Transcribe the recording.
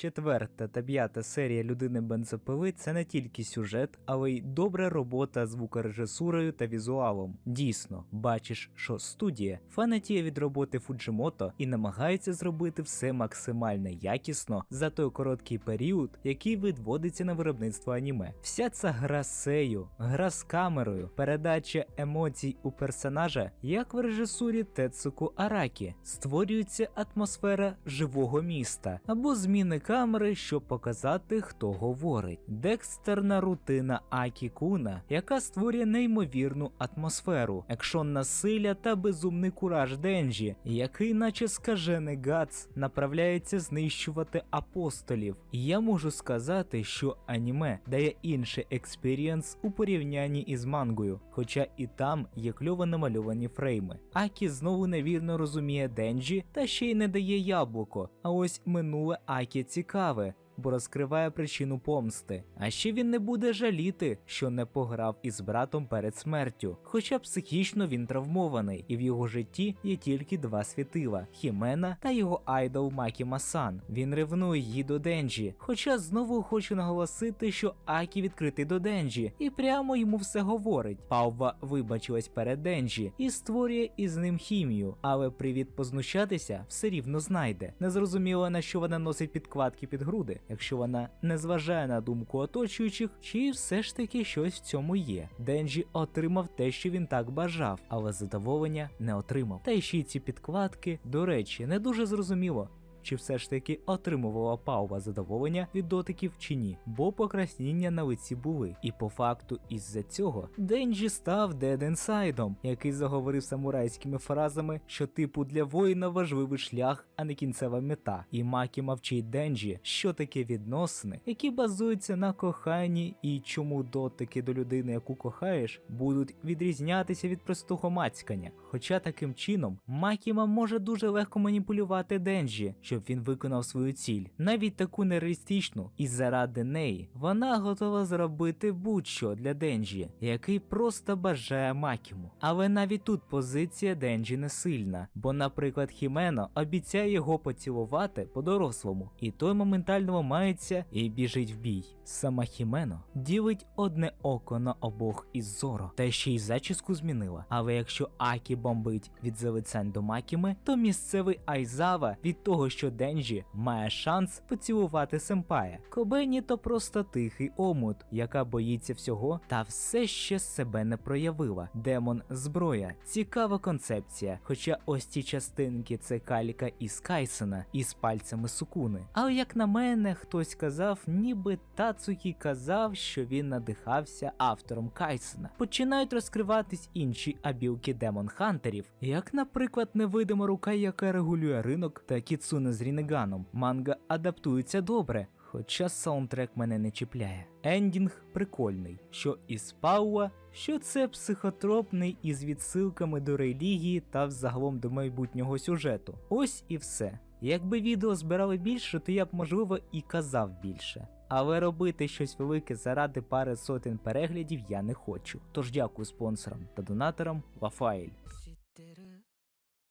Четверта та п'ята серія людини бензопили це не тільки сюжет, але й добра робота звукорежисурою та візуалом. Дійсно, бачиш, що студія фанатіє від роботи Фуджимото і намагається зробити все максимально якісно за той короткий період, який відводиться на виробництво аніме. Вся ця гра з сею, гра з камерою, передача емоцій у персонажа, як в режисурі Тецуку Аракі, створюється атмосфера живого міста або зміни камери, щоб показати, хто говорить. Декстерна рутина Акі Куна, яка створює неймовірну атмосферу, екшон насилля та безумний кураж Денджі, який, наче скажений Гац, направляється знищувати апостолів. І я можу сказати, що аніме дає інший експірієнс у порівнянні із мангою, хоча і там є кльово намальовані фрейми. Акі знову невірно розуміє Денджі та ще й не дає яблуко. А ось минуле Акі цікаве. Бо розкриває причину помсти. А ще він не буде жаліти, що не пограв із братом перед смертю, хоча психічно він травмований, і в його житті є тільки два світила Хімена та його айдол Макі Масан. Він ревнує її до Денджі. Хоча знову хочу наголосити, що Акі відкритий до Денджі, і прямо йому все говорить. Павва вибачилась перед Денджі і створює із ним хімію, але привід познущатися все рівно знайде. Незрозуміло на що вона носить підкладки під груди, якщо вона не зважає на думку оточуючих, чи все ж таки щось в цьому є. Денджі отримав те, що він так бажав, але задоволення не отримав. Та й ще ці підкладки, до речі, не дуже зрозуміло. Чи все ж таки отримувала Паува задоволення від дотиків чи ні, бо покрасніння на лиці були. І по факту, із-за цього Денджі став Дед Інсайдом, який заговорив самурайськими фразами, що типу для воїна важливий шлях, а не кінцева мета. І Макі мовчить Денджі, що таке відносини, які базуються на коханні, і чому дотики до людини, яку кохаєш, будуть відрізнятися від простого мацькання. Хоча таким чином Макіма може дуже легко маніпулювати Денджі, щоб він виконав свою ціль, навіть таку нереалістичну, і заради неї вона готова зробити будь-що для Денджі, який просто бажає Макіму. Але навіть тут позиція Денджі не сильна, бо, наприклад, Хімено обіцяє його поцілувати по-дорослому, і той моментально ламається і біжить в бій. Сама Хімено ділить одне око на обох із Зоро, та ще й зачіску змінила. Але якщо Акі бомбить від залицянь до Макіми, то місцевий Айзава від того, що Денджі має шанс поцілувати семпая. Кобені то просто тихий омут, яка боїться всього та все ще себе не проявила. Демон зброя. Цікава концепція. Хоча ось ці частинки це калька із Кайсена із пальцями сукуни. Але як на мене, хтось казав, ніби Тацукі казав, що він надихався автором Кайсена. Починають розкриватись інші абілки демон хантерів, як, наприклад, невидима рука, яка регулює ринок, та кіцуне з Рінеганом. Манга адаптується добре. Хоча саундтрек мене не чіпляє. Ендінг прикольний, що із Пауа, що це психотропний із відсилками до релігії та взагалом до майбутнього сюжету. Ось і все. Якби відео збирали більше, то я б можливо і казав більше. Але робити щось велике заради пари сотень переглядів я не хочу. Тож дякую спонсорам та донаторам Лафаель.